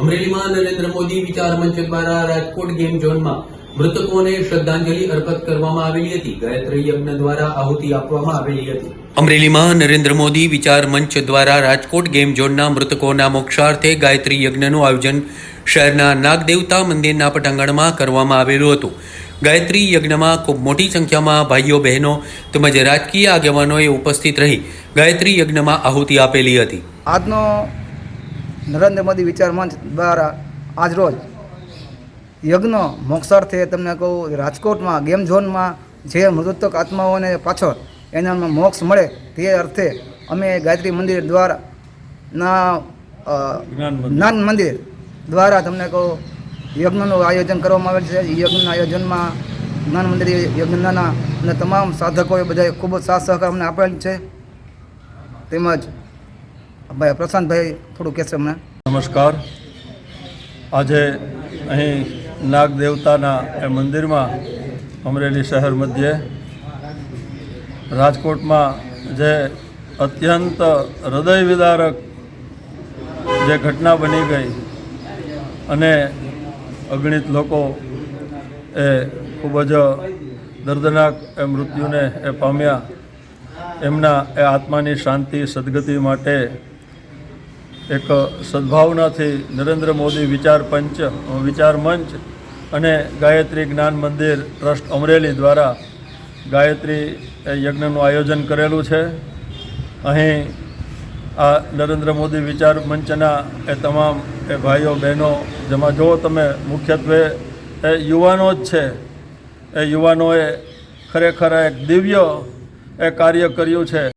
અમરેલીમાં નરેન્દ્ર મોદી વિચાર મંચ દ્વારા રાજકોટ ગેમ ઝોનમાં મૃતકોને શ્રદ્ધાંજલિ અર્પણ કરવામાં આવેલી હતી. ગાયત્રી યજ્ઞ દ્વારા આહુતિ આપવામાં આવેલી હતી. અમરેલીમાં નરેન્દ્ર મોદી વિચાર મંચ દ્વારા રાજકોટ ગેમ ઝોનના મૃતકોના મોક્ષાર્થે ગાયત્રી યજ્ઞનું આયોજન શહેરના નાગદેવતા મંદિરના પટાંગણમાં કરવામાં આવેલું હતું. ગાયત્રી યજ્ઞમાં ખૂબ મોટી સંખ્યામાં ભાઈઓ બહેનો તેમજ રાજકીય આગેવાનોએ ઉપસ્થિત રહી ગાયત્રી યજ્ઞમાં આહુતિ આપેલી હતી. આજનો નરેન્દ્ર મોદી વિચાર મંચ દ્વારા આજરોજ યજ્ઞ મોક્ષાર્થે તમને કહું રાજકોટમાં ગેમ ઝોનમાં જે મૃતક આત્માઓને પાછળ એના મોક્ષ મળે તે અર્થે અમે ગાયત્રી મંદિર દ્વારા ના જ્ઞાન મંદિર દ્વારા તમને કહું યજ્ઞનું આયોજન કરવામાં આવેલ છે. યજ્ઞના આયોજનમાં જ્ઞાન મંદિર યજ્ઞના અને તમામ સાધકોએ બધાએ ખૂબ જ સાથ સહકાર અમને આપેલ છે. તેમજ પ્રશાંતભાઈ, થોડું કહેશે અમને નમસ્કાર. આજે અહીં નાગ દેવતાના એ મંદિરમાં અમરેલી શહેર મધ્યે રાજકોટમાં જે અત્યંત હૃદય વિદારક જે ઘટના બની ગઈ અને અગણિત લોકો એ ખૂબ જ દર્દનાક એ મૃત્યુને એ પામ્યા. એમના એ આત્માની શાંતિ, સદગતિ માટે એક સદભાવનાથી નરેન્દ્ર મોદી વિચાર પંચ, વિચાર મંચ અને ગાયત્રી જ્ઞાન મંદિર ટ્રસ્ટ અમરેલી દ્વારા ગાયત્રી યજ્ઞનું આયોજન કરેલું છે. અહીં આ નરેન્દ્ર મોદી વિચાર મંચના એ તમામ એ ભાઈઓ, બહેનો, જેમાં જુઓ તમે, મુખ્યત્વે એ યુવાનો જ છે. એ યુવાનોએ ખરેખર એક દિવ્ય એ કાર્ય કર્યું છે.